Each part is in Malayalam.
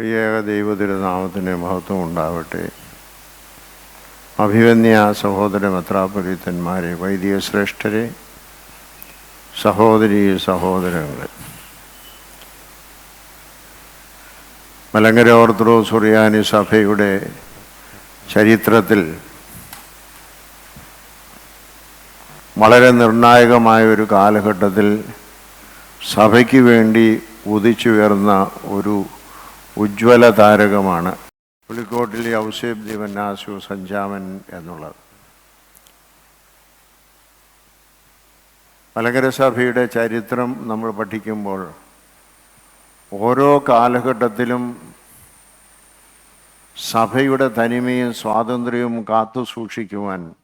പ്രിയേക ദൈവതിരുനാമത്തിന് മഹത്വം ഉണ്ടാവട്ടെ അഭിവന്യ സഹോദര മെത്രാപുരീത്തന്മാരെ വൈദിക ശ്രേഷ്ഠരെ സഹോദരി സഹോദരങ്ങളെ. മലങ്കര ഓർത്തഡോക്സ് സുറിയാനി സഭയുടെ ചരിത്രത്തിൽ വളരെ നിർണായകമായ ഒരു കാലഘട്ടത്തിൽ സഭയ്ക്ക് വേണ്ടി ഉദിച്ചുയർന്ന ഒരു ഉജ്ജ്വല താരകമാണ് പുളിക്കോട്ടിലെ ഔസേബ് ദിവന്നാസു സഞ്ചാമൻ എന്നുള്ളത്. മലങ്കര സഭയുടെ ചരിത്രം നമ്മൾ പഠിക്കുമ്പോൾ ഓരോ കാലഘട്ടത്തിലും സഭയുടെ തനിമയും സ്വാതന്ത്ര്യവും കാത്തു സൂക്ഷിക്കുവാൻ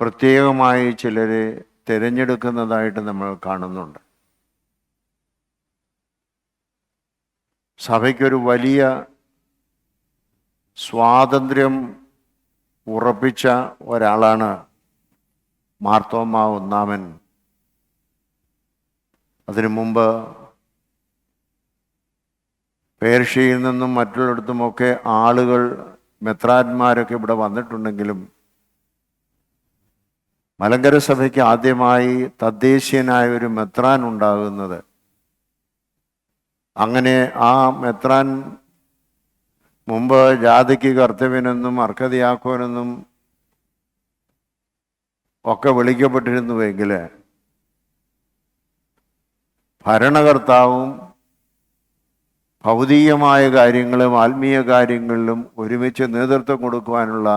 പ്രത്യേകമായി ചിലരെ തിരഞ്ഞെടുക്കുന്നതായിട്ട് നമ്മൾ കാണുന്നുണ്ട്. സഭയ്ക്കൊരു വലിയ സ്വാതന്ത്ര്യം ഉറപ്പിച്ച ഒരാളാണ് മാർത്തോമ ഒന്നാമൻ. അതിനു മുമ്പ് പേർഷ്യയിൽ നിന്നും മറ്റുള്ളിടത്തുമൊക്കെ ആളുകൾ മെത്രാന്മാരൊക്കെ ഇവിടെ വന്നിട്ടുണ്ടെങ്കിലും മലങ്കര സഭയ്ക്ക് ആദ്യമായി തദ്ദേശീയനായ ഒരു മെത്രാൻ ഉണ്ടാകുന്നത് അങ്ങനെ ആ മെത്രാൻ മുമ്പ് ജാതിക്ക് കർത്തവ്യനെന്നും അർഹതയാക്കുവനെന്നും ഒക്കെ വിളിക്കപ്പെട്ടിരുന്നുവെങ്കിൽ ഭരണകർത്താവും ഭൗതികമായ കാര്യങ്ങളും ആത്മീയ കാര്യങ്ങളിലും ഒരുമിച്ച് നേതൃത്വം കൊടുക്കുവാനുള്ള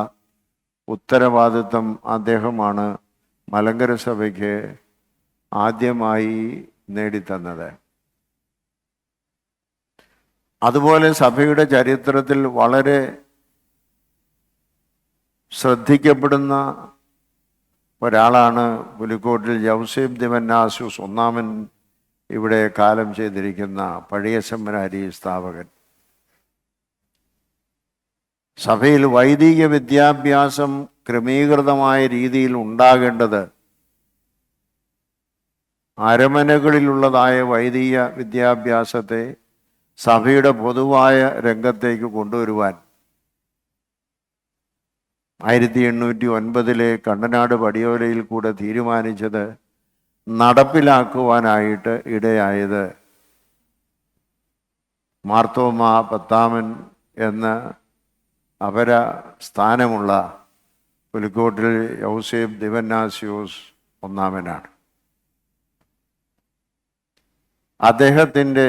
ഉത്തരവാദിത്വം അദ്ദേഹമാണ് മലങ്കര സഭയ്ക്ക് ആദ്യമായി നേടിത്തന്നത്. അതുപോലെ സഭയുടെ ചരിത്രത്തിൽ വളരെ ശ്രദ്ധിക്കപ്പെടുന്ന ഒരാളാണ് പുലിക്കോട്ടിൽ ജൗസേബ് ദിവന്നാസൂസ് ഒന്നാമൻ ഇവിടെ കാലം ചെയ്തിരിക്കുന്ന പഴയ സെമിനാരി സ്ഥാപകൻ. സഭയിൽ വൈദിക വിദ്യാഭ്യാസം ക്രമീകൃതമായ രീതിയിൽ ഉണ്ടാകേണ്ടത് അരമനകളിലുള്ളതായ വൈദിക വിദ്യാഭ്യാസത്തെ സഭയുടെ പൊതുവായ രംഗത്തേക്ക് കൊണ്ടുവരുവാൻ ആയിരത്തി എണ്ണൂറ്റി ഒൻപതിലെ കണ്ടനാട് പടിയോലയിൽ കൂടെ തീരുമാനിച്ചത് നടപ്പിലാക്കുവാനായിട്ട് ഇടയായത് മാർത്തോമ പത്താമൻ എന്ന അപര സ്ഥാനമുള്ള പുലിക്കോട്ടിൽ യൗസേബ് ദിവന്നാസിയോസ് ഒന്നാമനാണ്. അദ്ദേഹത്തിന്റെ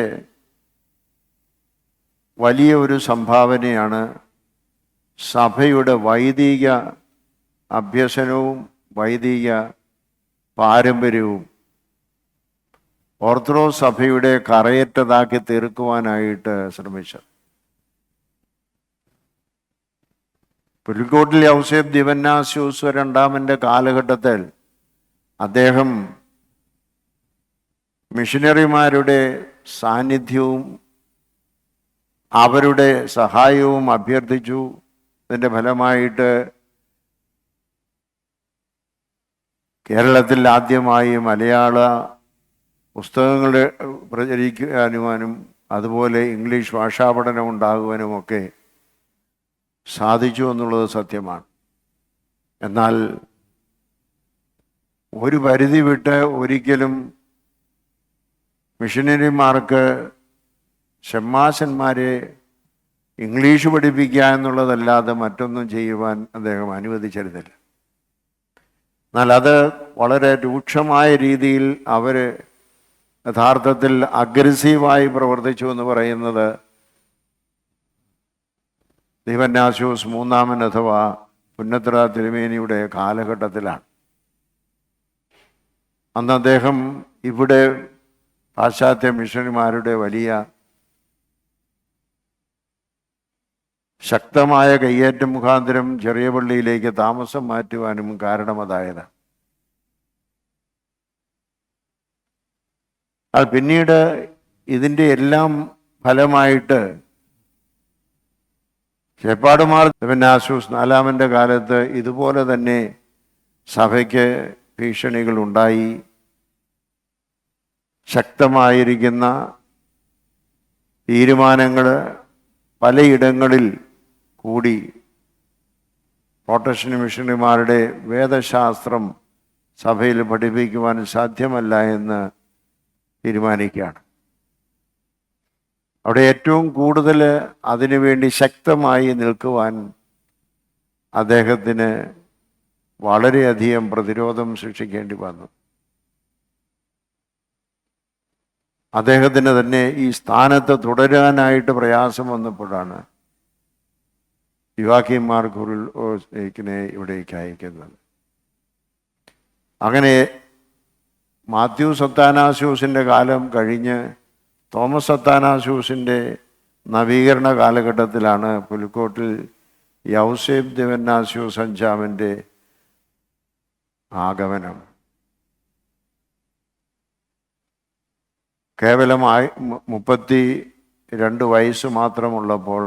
വലിയ ഒരു സംഭാവനയാണ് സഭയുടെ വൈദിക അഭ്യസനവും വൈദിക പാരമ്പര്യവും. ഓർത്തഡോക്സ് സഭയുടെ കറയറ്റതാക്കി തീർക്കുവാനായിട്ട് ശ്രമിച്ചത്. പുലിക്കോട്ടിൽ ഔസേബ് ദിവന്നാസ്യൂസ് രണ്ടാമന്റെ കാലഘട്ടത്തിൽ അദ്ദേഹം മിഷനറിമാരുടെ സാന്നിധ്യവും അവരുടെ സഹായവും അഭ്യർത്ഥിച്ചു. ഇതിന്റെ ഫലമായിട്ട് കേരളത്തിൽ ആദ്യമായി മലയാള പുസ്തകങ്ങൾ പ്രചരിക്കാനുവാനും അതുപോലെ ഇംഗ്ലീഷ് ഭാഷാ പഠനം ഉണ്ടാകുവാനുമൊക്കെ സാധിച്ചു എന്നുള്ളത് സത്യമാണ്. എന്നാൽ ഒരു പരിധി വിട്ട് ഒരിക്കലും മിഷനറിമാർക്ക് ഷമ്മാശന്മാരെ ഇംഗ്ലീഷ് പഠിപ്പിക്കുക എന്നുള്ളതല്ലാതെ മറ്റൊന്നും ചെയ്യുവാൻ അദ്ദേഹം അനുവദിച്ചിരുന്നില്ല. എന്നാൽ അത് വളരെ രൂക്ഷമായ രീതിയിൽ അവർ യഥാർത്ഥത്തിൽ അഗ്രസീവായി പ്രവർത്തിച്ചു എന്ന് പറയുന്നത് ദീപന്യാസ്യൂസ് മൂന്നാമൻ അഥവാ പുന്നത്ര തിരുമേനിയുടെ കാലഘട്ടത്തിലാണ്. അന്ന് അദ്ദേഹം ഇവിടെ പാശ്ചാത്യ മിഷണറിമാരുടെ വലിയ ശക്തമായ കയ്യേറ്റം മുഖാന്തരം ചെറിയ പള്ളിയിലേക്ക് താമസം മാറ്റുവാനും കാരണം കാരണമതായത്. അത് പിന്നീട് ഇതിന്റെ എല്ലാം ഫലമായിട്ട് ചേപ്പാടുമാർ ദിവനാസൂസ് നാലാമന്റെ കാലത്ത് ഇതുപോലെ തന്നെ സഭയ്ക്ക് ഭീഷണികൾ ഉണ്ടായി. ശക്തമായിരിക്കുന്ന തീരുമാനങ്ങൾ പലയിടങ്ങളിൽ കൂടി പ്രൊട്ടക്ഷൻ മിഷണറിമാരുടെ വേദശാസ്ത്രം സഭയിൽ പഠിപ്പിക്കുവാൻ സാധ്യമല്ല എന്ന് തീരുമാനിക്കുകയാണ്. അവിടെ ഏറ്റവും കൂടുതൽ അതിനുവേണ്ടി ശക്തമായി നിൽക്കുവാൻ അദ്ദേഹത്തിന് വളരെയധികം പ്രതിരോധം സൃഷ്ടിക്കേണ്ടി വന്നു. അദ്ദേഹത്തിന് തന്നെ ഈ സ്ഥാനത്ത് തുടരാനായിട്ട് പ്രയാസം വന്നപ്പോഴാണ് യുവാക്കിമാർ കുറിൽ ഇവിടേക്ക് അയക്കുന്നത് അങ്ങനെ മാത്യു സത്താനാസ്യൂസിന്റെ കാലം കഴിഞ്ഞ് തോമസ് സത്താനാസ്യൂസിന്റെ നവീകരണ കാലഘട്ടത്തിലാണ് പുലിക്കോട്ടിൽ യൗസേബ് ദേവന്നാസ്യൂസ് അഞ്ചാമിന്റെ ആഗമനം. കേവലമായി മുപ്പത്തി രണ്ട് വയസ്സ് മാത്രമുള്ളപ്പോൾ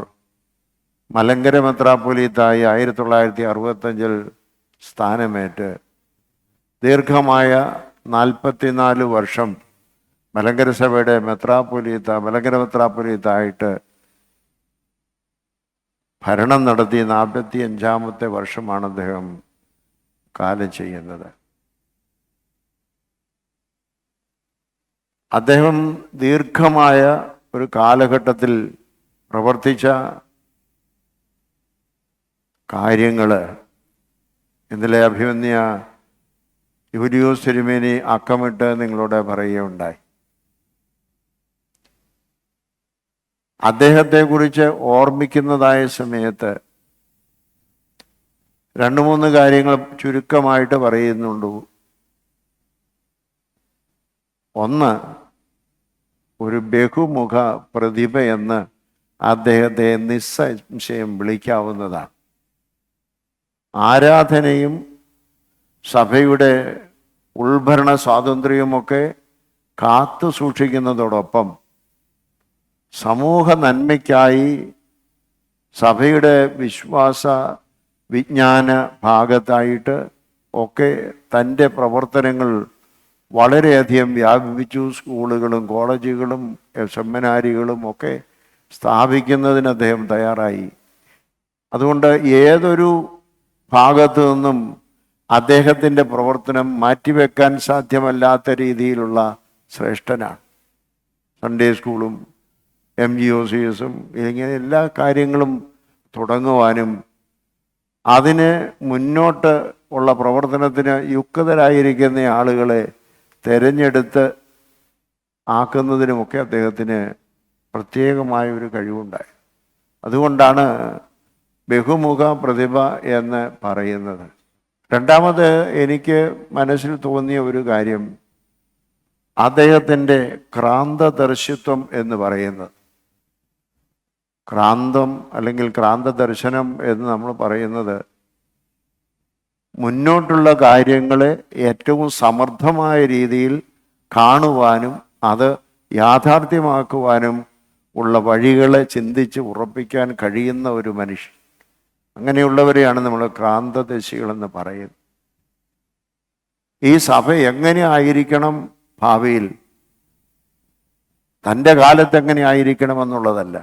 മലങ്കര മെത്രാപ്പൊലീത്തായി ആയിരത്തി തൊള്ളായിരത്തി അറുപത്തഞ്ചിൽ സ്ഥാനമേറ്റ് ദീർഘമായ നാൽപ്പത്തിനാല് വർഷം മലങ്കര സഭയുടെ മെത്രാപ്പൊലീത്ത മലങ്കര മെത്രാപ്പൊലീത്തായിട്ട് ഭരണം നടത്തി നാൽപ്പത്തി അഞ്ചാമത്തെ വർഷമാണ് അദ്ദേഹം കാലം ചെയ്യുന്നത്. അദ്ദേഹം ദീർഘമായ ഒരു കാലഘട്ടത്തിൽ പ്രവർത്തിച്ച കാര്യങ്ങൾ ഇന്നലെ അഭിമന്യ യുലിയോസ് തിരുമേനി അക്കമിട്ട് നിങ്ങളോട് പറയുകയുണ്ടായി. അദ്ദേഹത്തെക്കുറിച്ച് ഓർമ്മിക്കുന്നതായ സമയത്ത് രണ്ട് മൂന്ന് കാര്യങ്ങൾ ചുരുക്കമായിട്ട് പറയുന്നുണ്ട്. ഒന്ന് ഒരു ബഹുമുഖ പ്രതിഭ എന്ന് അദ്ദേഹത്തെ നിസ്സംശയം വിളിക്കാവുന്നതാണ്. ആരാധനയും സഭയുടെ ഉൾഭരണ സ്വാതന്ത്ര്യവുമൊക്കെ കാത്തു സൂക്ഷിക്കുന്നതോടൊപ്പം സമൂഹ നന്മയ്ക്കായി സഭയുടെ വിശ്വാസ വിജ്ഞാന ഭാഗത്തായിട്ട് ഒക്കെ തന്റെ പ്രവർത്തനങ്ങൾ വളരെയധികം വ്യാപിപ്പിച്ചു. സ്കൂളുകളും കോളേജുകളും സെമിനാരികളും ഒക്കെ സ്ഥാപിക്കുന്നതിന് അദ്ദേഹം തയ്യാറായി. അതുകൊണ്ട് ഏതൊരു ഭാഗത്തു നിന്നും അദ്ദേഹത്തിന്റെ പ്രവർത്തനം മാറ്റിവെക്കാൻ സാധ്യമല്ലാത്ത രീതിയിലുള്ള ശ്രേഷ്ഠനാണ്. സൺഡേ സ്കൂളും എം ജി ഒ സി എസും ഇങ്ങനെ എല്ലാ കാര്യങ്ങളും തുടങ്ങുവാനും അതിന് മുന്നോട്ട് ഉള്ള പ്രവർത്തനത്തിന് യുക്തരായിരിക്കുന്ന ആളുകളെ തിരഞ്ഞെടുത്ത് ആക്കുന്നതിനുമൊക്കെ അദ്ദേഹത്തിന് പ്രത്യേകമായ ഒരു കഴിവുണ്ടായി. അതുകൊണ്ടാണ് ബഹുമുഖ പ്രതിഭ എന്ന് പറയുന്നത്. രണ്ടാമത് എനിക്ക് മനസ്സിൽ തോന്നിയ ഒരു കാര്യം അദ്ദേഹത്തിന്റെ ക്രാന്തദർശിത്വം എന്ന് പറയുന്നത്. ക്രാന്തം അല്ലെങ്കിൽ ക്രാന്തദർശനം എന്ന് നമ്മൾ പറയുന്നത് മുന്നോട്ടുള്ള കാര്യങ്ങളെ ഏറ്റവും സമർത്ഥമായ രീതിയിൽ കാണുവാനും അത് യാഥാർത്ഥ്യമാക്കുവാനും ഉള്ള വഴികളെ ചിന്തിച്ച് ഉറപ്പിക്കാൻ കഴിയുന്ന ഒരു മനുഷ്യൻ. അങ്ങനെയുള്ളവരെയാണ് നമ്മൾ ക്രാന്തദശികളെന്ന് പറയുന്നത്. ഈ സഭ എങ്ങനെ ആയിരിക്കണം ഭാവിയിൽ? തന്റെ കാലത്ത് എങ്ങനെ ആയിരിക്കണമെന്നുള്ളതല്ല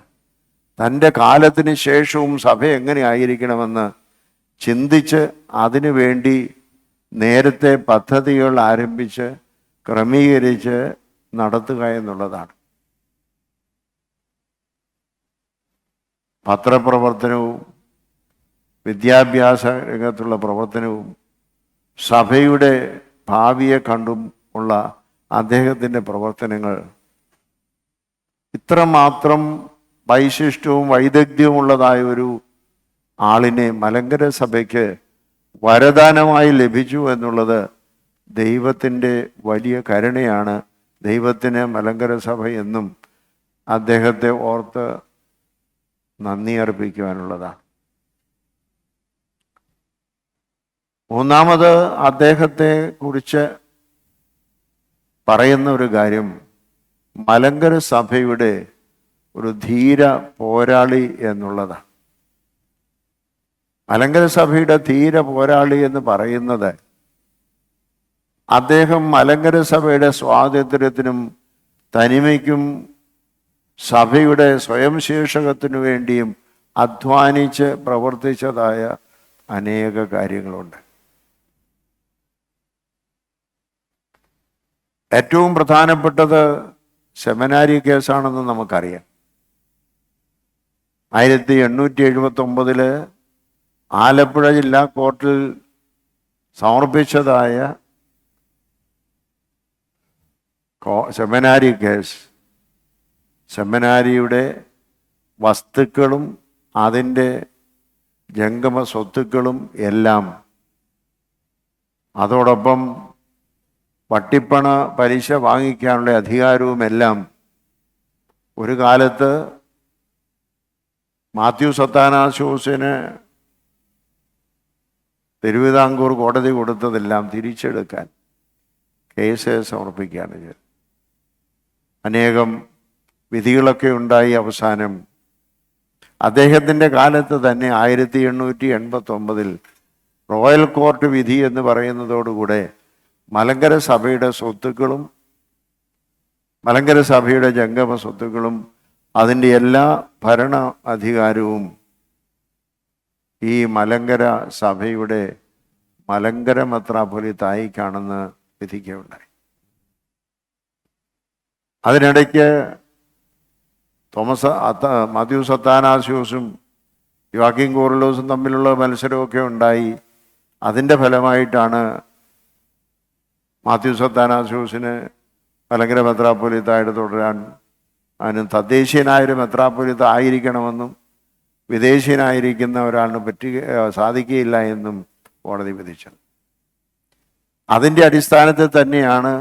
തന്റെ കാലത്തിന് ശേഷവും സഭ എങ്ങനെ ആയിരിക്കണമെന്ന് ചിന്തിച്ച് അതിനു വേണ്ടി നേരത്തെ പദ്ധതികൾ ആരംഭിച്ച് ക്രമീകരിച്ച് നടത്തുക എന്നുള്ളതാണ്. പത്രപ്രവർത്തനവും വിദ്യാഭ്യാസ രംഗത്തുള്ള പ്രവർത്തനവും സഭയുടെ ഭാവിയെ കണ്ടും ഉള്ള അദ്ദേഹത്തിന്റെ പ്രവർത്തനങ്ങൾ ഇത്രമാത്രം വൈശിഷ്ടവും വൈദഗ്ധ്യവുമുള്ളതായ ഒരു ആളിനെ മലങ്കര സഭയ്ക്ക് വരദാനമായി ലഭിച്ചു എന്നുള്ളത് ദൈവത്തിന്റെ വലിയ കരുണയാണ്. ദൈവത്തിന് മലങ്കര സഭ എന്നും അദ്ദേഹത്തെ ഓർത്ത് നന്ദി അർപ്പിക്കുവാനുള്ളതാണ്. മൂന്നാമത് അദ്ദേഹത്തെ കുറിച്ച് പറയുന്ന ഒരു കാര്യം മലങ്കര സഭയുടെ ഒരു ധീര പോരാളി എന്നുള്ളതാണ്. മലങ്കര സഭയുടെ ധീര പോരാളി എന്ന് പറയുന്നത് അദ്ദേഹം മലങ്കര സഭയുടെ സ്വാതന്ത്ര്യത്തിനും തനിമയ്ക്കും സഭയുടെ സ്വയം ശീർഷകത്തിനു വേണ്ടിയും അധ്വാനിച്ച് പ്രവർത്തിച്ചതായ അനേക കാര്യങ്ങളുണ്ട്. ഏറ്റവും പ്രധാനപ്പെട്ടത് സെമിനാരി കേസാണെന്ന് നമുക്കറിയാം. ആയിരത്തി എണ്ണൂറ്റി എഴുപത്തി ആലപ്പുഴ ജില്ലാ കോർട്ടിൽ സമർപ്പിച്ചതായ സെമിനാരി കേസ് സെമിനാരിയുടെ വസ്തുക്കളും അതിന്റെ ജംഗമ സ്വത്തുക്കളും എല്ലാം അതോടൊപ്പം പട്ടിപ്പണ പലിശ വാങ്ങിക്കാനുള്ള അധികാരവും എല്ലാം ഒരു കാലത്ത് മാത്യു സത്താനാശോസിന് തിരുവിതാംകൂർ കോടതി കൊടുത്തതെല്ലാം തിരിച്ചെടുക്കാൻ കേസ് സമർപ്പിക്കുകയാണ് ചെയ്തത്. അനേകം വിധികളൊക്കെ ഉണ്ടായി അവസാനം. അദ്ദേഹത്തിന്റെ കാലത്ത് തന്നെ ആയിരത്തി എണ്ണൂറ്റി എൺപത്തി ഒമ്പതിൽ റോയൽ കോർട്ട് വിധി എന്ന് പറയുന്നതോടുകൂടെ മലങ്കര സഭയുടെ സ്വത്തുക്കളും മലങ്കര സഭയുടെ ജംഗമ സ്വത്തുക്കളും അതിന്റെ എല്ലാ ഭരണ അധികാരവും ഈ മലങ്കര സഭയുടെ മലങ്കര മത്രാപൊലി തായിക്കാണെന്ന് വിധിക്കുകയുണ്ടായി. അതിനിടയ്ക്ക് തോമസ് അത്ത മാത്യു സത്താനാസ്യൂസും യുവാക്കിം കോറിലോസും തമ്മിലുള്ള മത്സരമൊക്കെ ഉണ്ടായി. അതിന്റെ ഫലമായിട്ടാണ് മാത്യു സത്താനാസ്യൂസിന് മലങ്കര മെത്രാപ്പൊലിത്തായിട്ട് തുടരാൻ അതിന് തദ്ദേശീയനായൊരു മെത്രാപ്പൊലിത്ത ആയിരിക്കണമെന്നും വിദേശീയനായിരിക്കുന്ന ഒരാളിന് പറ്റുക സാധിക്കുകയില്ല എന്നും കോടതി വിധിച്ചത്. അതിന്റെ അടിസ്ഥാനത്തിൽ തന്നെയാണ്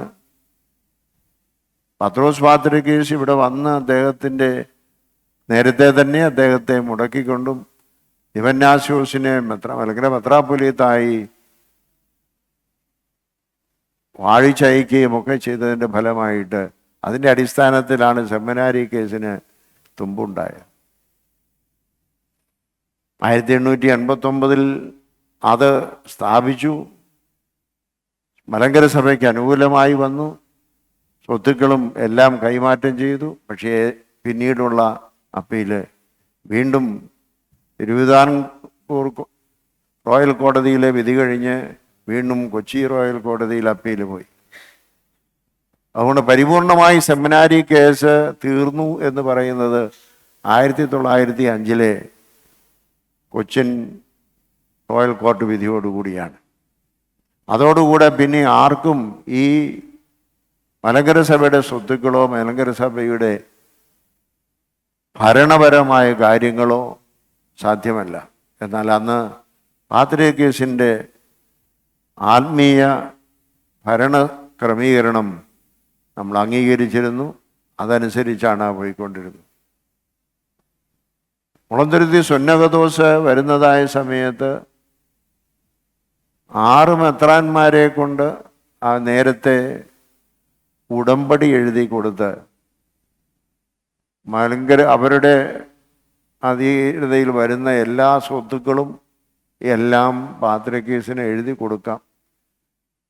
പത്രോസ് പാത്രികേസ് ഇവിടെ വന്ന് അദ്ദേഹത്തിന്റെ നേരത്തെ തന്നെ അദ്ദേഹത്തെ മുടക്കിക്കൊണ്ടും ദിവന്യാശോസിനെ മെത്ര മലങ്കര മെത്രാപ്പൊലിയത്തായി വാഴിച്ചയക്കുകയും ഒക്കെ ചെയ്തതിന്റെ ഫലമായിട്ട് അതിന്റെ അടിസ്ഥാനത്തിലാണ് സെമിനാരി കേസിന് തുമ്പുണ്ടായത്. ആയിരത്തി എണ്ണൂറ്റി എൺപത്തൊമ്പതിൽ അത് സ്ഥാപിച്ചു. മലങ്കര സഭയ്ക്ക് അനുകൂലമായി വന്നു. സ്വത്തുക്കളും എല്ലാം കൈമാറ്റം ചെയ്തു. പക്ഷേ പിന്നീടുള്ള അപ്പീൽ വീണ്ടും തിരുവിതാംകൂർ റോയൽ കോടതിയിലെ വിധി കഴിഞ്ഞ് വീണ്ടും കൊച്ചി റോയൽ കോടതിയിൽ അപ്പീൽ പോയി. അതുകൊണ്ട് പരിപൂർണമായി സെമിനാരി കേസ് തീർന്നു എന്ന് പറയുന്നത് ആയിരത്തി തൊള്ളായിരത്തി അഞ്ചിലെ കൊച്ചിൻ റോയൽ കോർട്ട് വിധിയോടുകൂടിയാണ് അതോടുകൂടെ പിന്നെ ആർക്കും ഈ മലങ്കര സഭയുടെ സ്വത്തുക്കളോ മലങ്കര സഭയുടെ ഭരണപരമായ കാര്യങ്ങളോ സാധ്യമല്ല. എന്നാൽ അന്ന് പാത്രികേസിന്റെ ആത്മീയ ഭരണ ക്രമീകരണം നമ്മൾ അംഗീകരിച്ചിരുന്നു. അതനുസരിച്ചാണ് പോയിക്കൊണ്ടിരുന്നത്. മുളന്തുരുത്തി സ്വന്നകദോസ് വരുന്നതായ സമയത്ത് ആറ് മെത്രാന്മാരെ കൊണ്ട് ആ നേരത്തെ ഉടമ്പടി എഴുതി കൊടുത്ത് മലങ്കര അവരുടെ അധീനതയിൽ വരുന്ന എല്ലാ സ്വത്തുക്കളും എല്ലാം പാത്രക്കേസിന് എഴുതി കൊടുക്കാം.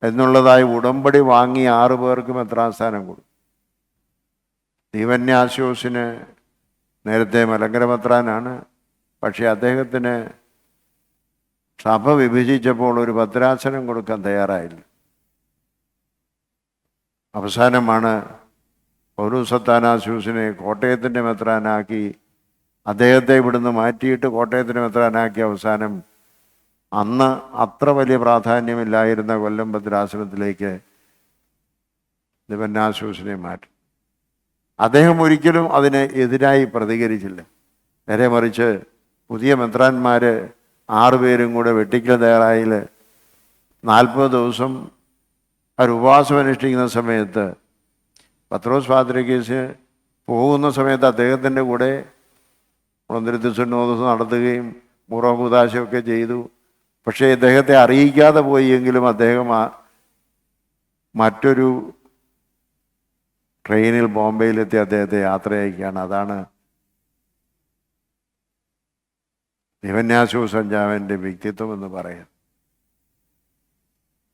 എന്നുള്ളതായി ഉടമ്പടി വാങ്ങി ആറു പേർക്ക് മെത്രാസ്ഥാനം കൊടുത്തു. ദീവന്യാശോസിന് നേരത്തെ മലങ്കര മെത്രാനാണ്. പക്ഷേ അദ്ദേഹത്തിന് സഭ വിഭജിച്ചപ്പോൾ ഒരു ഭദ്രാസനം കൊടുക്കാൻ തയ്യാറായില്ല. അവസാനമാണ് പൗരസത്താനാസ്യൂസിനെ കോട്ടയത്തിന്റെ മെത്രാനാക്കി അദ്ദേഹത്തെ ഇവിടുന്ന് മാറ്റിയിട്ട് കോട്ടയത്തിന്റെ മെത്രാനാക്കി അവസാനം അന്ന് അത്ര വലിയ പ്രാധാന്യമില്ലായിരുന്ന കൊല്ലം ഭദ്രാശ്രമത്തിലേക്ക് ദിവന്നാശൂസിനെ മാറ്റി. അദ്ദേഹം ഒരിക്കലും അതിന് എതിരായി പ്രതികരിച്ചില്ല. നേരെ മറിച്ച് പുതിയ മെത്രാന്മാർ ആറുപേരും കൂടെ വെട്ടിക്കൽ തയ്യാറായിൽ നാൽപ്പത് ദിവസം അവർ ഉപവാസം അനുഷ്ഠിക്കുന്ന സമയത്ത് പത്രോസ് ഫാദ്രിക്കേസ് പോകുന്ന സമയത്ത് അദ്ദേഹത്തിന്റെ കൂടെ മുളന്തിരുത്തി നടത്തുകയും മുറോ കുതാശയൊക്കെ ചെയ്തു. പക്ഷേ ഇദ്ദേഹത്തെ അറിയിക്കാതെ പോയി എങ്കിലും അദ്ദേഹം മറ്റൊരു ട്രെയിനിൽ ബോംബെയിലെത്തി അദ്ദേഹത്തെ യാത്ര അയക്കുകയാണ് അതാണ് ദിവന്യാസു സഞ്ജാവിന്റെ വ്യക്തിത്വം എന്ന് പറയാം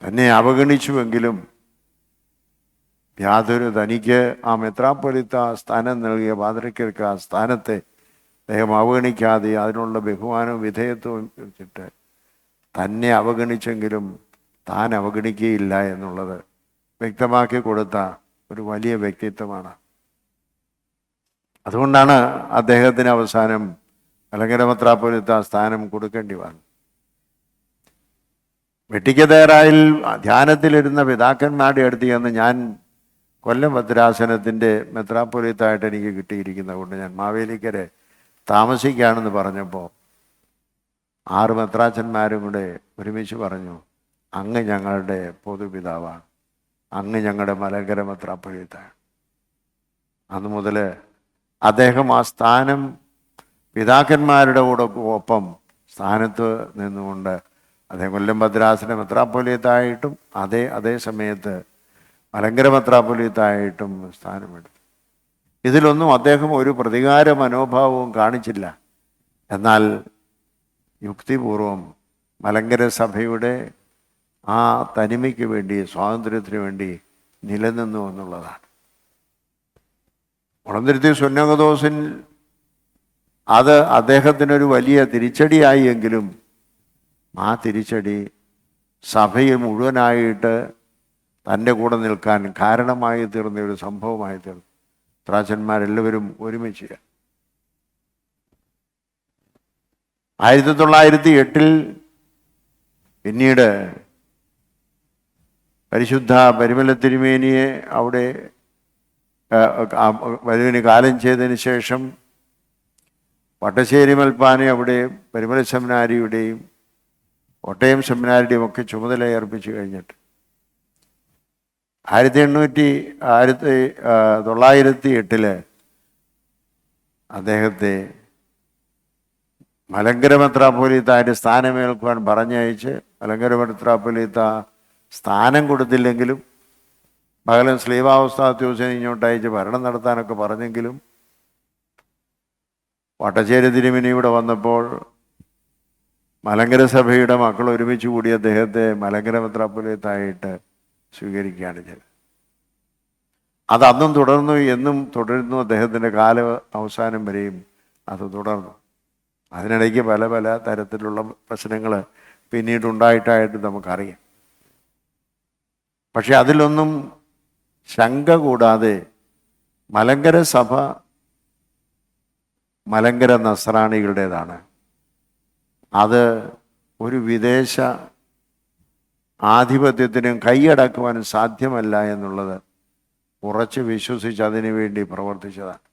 തന്നെ അവഗണിച്ചുവെങ്കിലും യാതൊരു തനിക്ക് ആ മെത്രാപ്പൊലിത്ത സ്ഥാനം നൽകിയ പാതിരക്കർക്ക് ആ സ്ഥാനത്തെ അദ്ദേഹം അവഗണിക്കാതെ അതിനുള്ള ബഹുമാനവും വിധേയത്വവും വെച്ചിട്ട് തന്നെ അവഗണിച്ചെങ്കിലും താൻ അവഗണിക്കുകയില്ല എന്നുള്ളത് വ്യക്തമാക്കി കൊടുത്ത ഒരു വലിയ വ്യക്തിത്വമാണ്. അതുകൊണ്ടാണ് അദ്ദേഹത്തിന് അവസാനം മലങ്കര ആ സ്ഥാനം കൊടുക്കേണ്ടി വന്നു വെട്ടിക്കതേറായിൽ ധ്യാനത്തിലിരുന്ന പിതാക്കന്മാരുടെ അടുത്ത് ചെന്ന് ഞാൻ കൊല്ലം ഭദ്രാസനത്തിന്റെ മെത്രാപ്പൊലിത്തായിട്ട് എനിക്ക് കിട്ടിയിരിക്കുന്നത് കൊണ്ട് ഞാൻ മാവേലിക്കരെ താമസിക്കുകയാണെന്ന് പറഞ്ഞപ്പോൾ ആറ് മെത്രാച്ചന്മാരും കൂടെ ഒരുമിച്ച് പറഞ്ഞു അങ്ങ് ഞങ്ങളുടെ പൊതുപിതാവാണ്. അങ്ങ് ഞങ്ങളുടെ മലങ്കര മെത്രാപ്പുഴത്താണ് അന്ന് മുതൽ അദ്ദേഹം ആ സ്ഥാനം പിതാക്കന്മാരുടെ കൂടെ ഒപ്പം സ്ഥാനത്ത് നിന്നുകൊണ്ട് അദ്ദേഹം കൊല്ലം ഭദ്രാസന മെത്രാപ്പൊലിയത്തായിട്ടും അതേ അതേ സമയത്ത് മലങ്കര മെത്രാപ്പൊലിയത്തായിട്ടും സ്ഥാനമെടുത്തു. ഇതിലൊന്നും അദ്ദേഹം ഒരു പ്രതികാര മനോഭാവവും കാണിച്ചില്ല. എന്നാൽ യുക്തിപൂർവം മലങ്കര സഭയുടെ ആ തനിമയ്ക്ക് വേണ്ടി സ്വാതന്ത്ര്യത്തിന് വേണ്ടി നിലനിന്നു എന്നുള്ളതാണ്. ഉണന്തിരുത്തി സുന്നകദോസിൻ അത് അദ്ദേഹത്തിനൊരു വലിയ തിരിച്ചടിയായി എങ്കിലും ആ തിരിച്ചടി സഭയിൽ മുഴുവനായിട്ട് തന്റെ കൂടെ നിൽക്കാൻ കാരണമായി തീർന്ന ഒരു സംഭവമായി തീർന്നു ത്രാച്ചന്മാരെല്ലാവരും ഒരുമിച്ച് ആയിരത്തി തൊള്ളായിരത്തി എട്ടിൽ പിന്നീട് പരിശുദ്ധ പരിമല തിരുമേനിയെ അവിടെ വരുവിന് കാലം ചെയ്തതിന് ശേഷം വട്ടശ്ശേരി മൽപ്പാനെ അവിടെ പരിമല സെമിനാരിയുടെയും കോട്ടയം സെമിനാരിയുടെയും ഒക്കെ ചുമതല ഏർപ്പിച്ചു കഴിഞ്ഞിട്ട് ആയിരത്തി എണ്ണൂറ്റി ആയിരത്തി തൊള്ളായിരത്തി എട്ടിൽ അദ്ദേഹത്തെ മലങ്കര മെത്രാപ്പൊലീത്ത അതിന്റെ സ്ഥാനമേൽക്കുവാൻ പറഞ്ഞയച്ച് മലങ്കര മെത്രാപ്പൊലീത്ത സ്ഥാനം കൊടുത്തില്ലെങ്കിലും പകലം സ്ലീവാവസ്ഥാത്യോസിനെ ഇങ്ങോട്ട് അയച്ച് ഭരണം നടത്താനൊക്കെ പറഞ്ഞെങ്കിലും വട്ടശ്ശേരി തിരുമിനി ഇവിടെ വന്നപ്പോൾ മലങ്കര സഭയുടെ മക്കൾ ഒരുമിച്ച് കൂടി അദ്ദേഹത്തെ മലങ്കര മെത്രാപ്പൊലീത്തായിട്ട് സ്വീകരിക്കുകയാണ് ചെയ്തത് അത് അന്നും തുടർന്നു എന്നും തുടരുന്നു അദ്ദേഹത്തിന്റെ കാല അവസാനം വരെയും അത് തുടർന്നു. അതിനിടയ്ക്ക് പല പല തരത്തിലുള്ള പ്രശ്നങ്ങൾ പിന്നീട് ഉണ്ടായിട്ടായിട്ട് നമുക്കറിയാം. പക്ഷെ അതിലൊന്നും ശങ്ക കൂടാതെ മലങ്കര സഭ മലങ്കര നസ്രാണികളുടേതാണ്. അത് ഒരു വിദേശ ആധിപത്യത്തിനും കൈയടക്കുവാനും സാധ്യമല്ല എന്നുള്ളത് ഉറച്ച് വിശ്വസിച്ച് അതിനു വേണ്ടി പ്രവർത്തിച്ചതാണ്.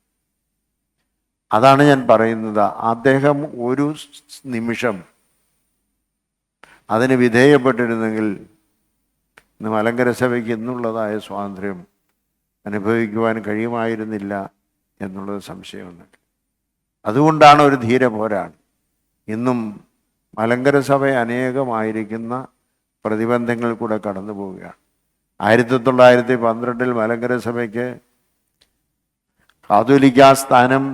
അതാണ് ഞാൻ പറയുന്നത്. അദ്ദേഹം ഒരു നിമിഷം അതിന് വിധേയപ്പെട്ടിരുന്നെങ്കിൽ ഇന്ന് മലങ്കര സഭയ്ക്ക് ഇന്നുള്ളതായ സ്വാതന്ത്ര്യം അനുഭവിക്കുവാൻ കഴിയുമായിരുന്നില്ല എന്നുള്ളത് സംശയമുണ്ട് അതുകൊണ്ടാണ് ഒരു ധീര പോരാണ് ഇന്നും മലങ്കര സഭ അനേകമായിരിക്കുന്ന പ്രതിബന്ധങ്ങൾ കൂടെ കടന്നു പോവുകയാണ്. ആയിരത്തി തൊള്ളായിരത്തി പന്ത്രണ്ടിൽ മലങ്കര സഭയ്ക്ക് കാതോലിക്കാ സ്ഥാനം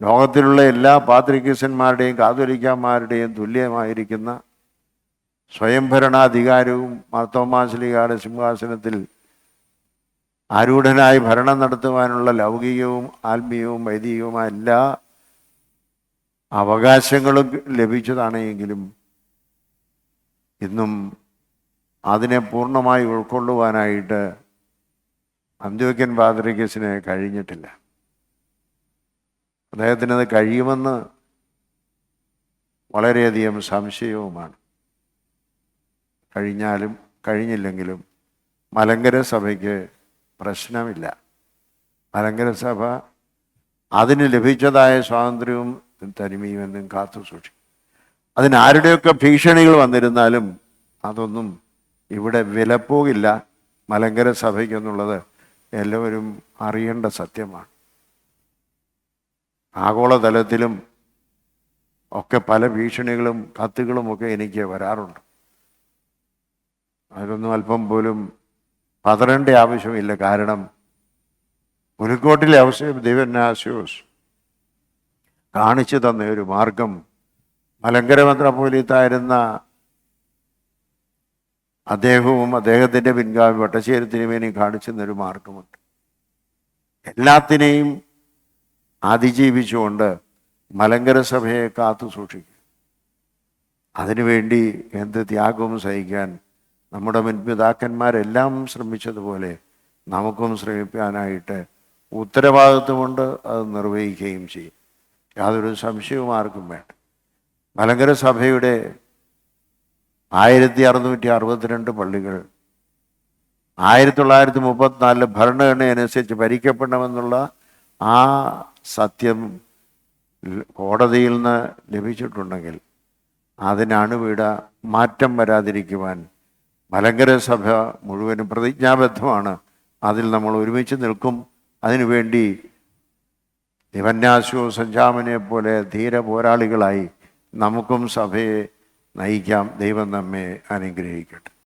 ലോകത്തിലുള്ള എല്ലാ പാത്രികീസന്മാരുടെയും കാതോലിക്കന്മാരുടെയും തുല്യമായിരിക്കുന്ന സ്വയംഭരണാധികാരവും മാർത്തോമാശ്ലികാരുടെ സിംഹാസനത്തിൽ ആരൂഢനായി ഭരണം നടത്തുവാനുള്ള ലൗകികവും ആത്മീയവും വൈദികവുമായ എല്ലാ അവകാശങ്ങളും ലഭിച്ചതാണെങ്കിലും ഇന്നും അതിനെ പൂർണമായി ഉൾക്കൊള്ളുവാനായിട്ട് അന്ത്യോക്യൻ പാത്രികസിന് കഴിഞ്ഞിട്ടില്ല. അദ്ദേഹത്തിനത് കഴിയുമെന്ന് വളരെയധികം സംശയവുമാണ്. കഴിഞ്ഞാലും കഴിഞ്ഞില്ലെങ്കിലും മലങ്കര സഭയ്ക്ക് പ്രശ്നമില്ല. മലങ്കര സഭ അതിന് ലഭിച്ചതായ സ്വാതന്ത്ര്യവും തനിമയും എന്നും കാത്തു സൂക്ഷിക്കും. അതിന് ആരുടെയൊക്കെ ഭീഷണികൾ വന്നിരുന്നാലും അതൊന്നും ഇവിടെ വിലപ്പോകില്ല. മലങ്കര സഭയ്ക്കെന്നുള്ളത് എല്ലാവരും അറിയേണ്ട സത്യമാണ്. ആഗോളതലത്തിലും ഒക്കെ പല ഭീഷണികളും കത്തുകളും ഒക്കെ എനിക്ക് വരാറുണ്ട്. അതിലൊന്നും അല്പം പോലും പതറേണ്ട ആവശ്യമില്ല. കാരണം പുലിക്കോട്ടിലെ അവസ്ഥയും ദിവനാസ്യോസ് കാണിച്ചു തന്ന ഒരു മാർഗം മലങ്കര മെത്രാപ്പോലീത്തായിരുന്ന അദ്ദേഹവും അദ്ദേഹത്തിന്റെ പിൻഗാമി വട്ടശ്ശേരി തിരുമേനി കാണിച്ചെന്നൊരു മാർഗമുണ്ട്. എല്ലാത്തിനെയും അതിജീവിച്ചുകൊണ്ട് മലങ്കര സഭയെ കാത്തു സൂക്ഷിക്കും. അതിനുവേണ്ടി എന്ത് ത്യാഗവും സഹിക്കാൻ നമ്മുടെ മുൻപിതാക്കന്മാരെല്ലാം ശ്രമിച്ചതുപോലെ നമുക്കും ശ്രമിക്കാനായിട്ട് ഉത്തരവാദിത്വമുണ്ട് അത് നിർവഹിക്കുകയും ചെയ്യും. യാതൊരു സംശയവും ആർക്കും വേണ്ട. മലങ്കര സഭയുടെ ആയിരത്തി അറുന്നൂറ്റി അറുപത്തിരണ്ട് പള്ളികൾ ആയിരത്തി തൊള്ളായിരത്തി മുപ്പത്തിനാലിൽ ഭരണഘടന അനുസരിച്ച് ഭരിക്കപ്പെടണമെന്നുള്ള ആ സത്യം കോടതിയിൽ നിന്ന് ലഭിച്ചിട്ടുണ്ടെങ്കിൽ അതിനാണ് വീട മാറ്റം വരാതിരിക്കുവാൻ മലങ്കര സഭ മുഴുവനും പ്രതിജ്ഞാബദ്ധമാണ്. അതിൽ നമ്മൾ ഒരുമിച്ച് നിൽക്കും. അതിനുവേണ്ടി ദിവന്യാശു സഞ്ചാമനെ പോലെ ധീര പോരാളികളായി നമുക്കും സഭയെ നയിക്കാം. ദൈവം നമ്മെ അനുഗ്രഹിക്കട്ടെ.